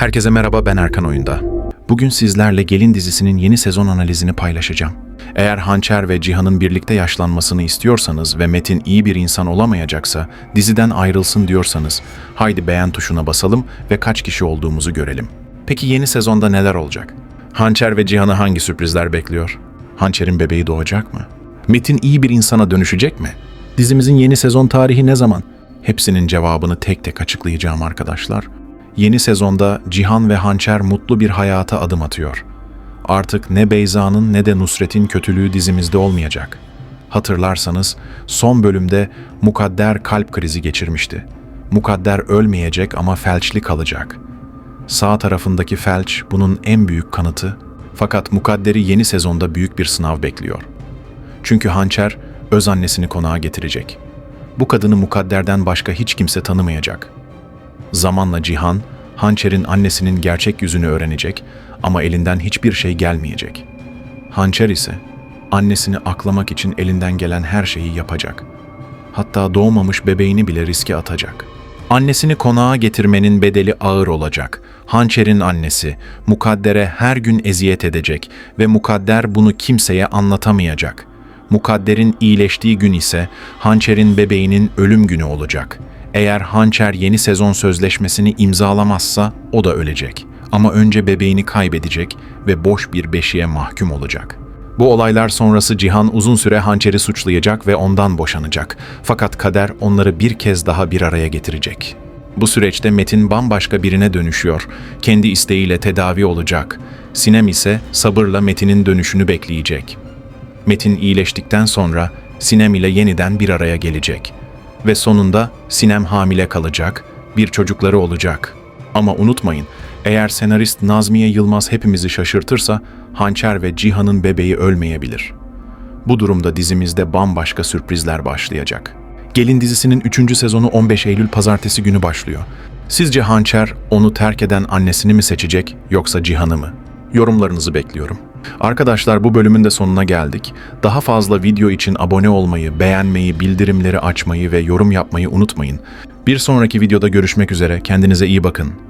Herkese merhaba ben Erkan Oyunda. Bugün sizlerle Gelin dizisinin yeni sezon analizini paylaşacağım. Eğer Hançer ve Cihan'ın birlikte yaşlanmasını istiyorsanız ve Metin iyi bir insan olamayacaksa diziden ayrılsın diyorsanız haydi beğen tuşuna basalım ve kaç kişi olduğumuzu görelim. Peki yeni sezonda neler olacak? Hançer ve Cihan'ı hangi sürprizler bekliyor? Hançer'in bebeği doğacak mı? Metin iyi bir insana dönüşecek mi? Dizimizin yeni sezon tarihi ne zaman? Hepsinin cevabını tek tek açıklayacağım arkadaşlar. Yeni sezonda Cihan ve Hançer mutlu bir hayata adım atıyor. Artık ne Beyza'nın ne de Nusret'in kötülüğü dizimizde olmayacak. Hatırlarsanız son bölümde Mukadder kalp krizi geçirmişti. Mukadder ölmeyecek ama felçli kalacak. Sağ tarafındaki felç bunun en büyük kanıtı. Fakat Mukadder'i yeni sezonda büyük bir sınav bekliyor. Çünkü Hançer öz annesini konağa getirecek. Bu kadını Mukadder'den başka hiç kimse tanımayacak. Zamanla Cihan, Hançer'in annesinin gerçek yüzünü öğrenecek ama elinden hiçbir şey gelmeyecek. Hançer ise annesini aklamak için elinden gelen her şeyi yapacak. Hatta doğmamış bebeğini bile riske atacak. Annesini konağa getirmenin bedeli ağır olacak. Hançer'in annesi Mukadder'e her gün eziyet edecek ve Mukadder bunu kimseye anlatamayacak. Mukadder'in iyileştiği gün ise Hançer'in bebeğinin ölüm günü olacak. Eğer Hançer yeni sezon sözleşmesini imzalamazsa o da ölecek. Ama önce bebeğini kaybedecek ve boş bir beşiğe mahkum olacak. Bu olaylar sonrası Cihan uzun süre Hançer'i suçlayacak ve ondan boşanacak. Fakat kader onları bir kez daha bir araya getirecek. Bu süreçte Metin bambaşka birine dönüşüyor. Kendi isteğiyle tedavi olacak. Sinem ise sabırla Metin'in dönüşünü bekleyecek. Metin iyileştikten sonra Sinem ile yeniden bir araya gelecek. Ve sonunda Sinem hamile kalacak, bir çocukları olacak. Ama unutmayın, eğer senarist Nazmiye Yılmaz hepimizi şaşırtırsa Hançer ve Cihan'ın bebeği ölmeyebilir. Bu durumda dizimizde bambaşka sürprizler başlayacak. Gelin dizisinin 3. sezonu 15 Eylül pazartesi günü başlıyor. Sizce Hançer onu terk eden annesini mi seçecek yoksa Cihan'ı mı? Yorumlarınızı bekliyorum. Arkadaşlar bu bölümün de sonuna geldik. Daha fazla video için abone olmayı, beğenmeyi, bildirimleri açmayı ve yorum yapmayı unutmayın. Bir sonraki videoda görüşmek üzere. Kendinize iyi bakın.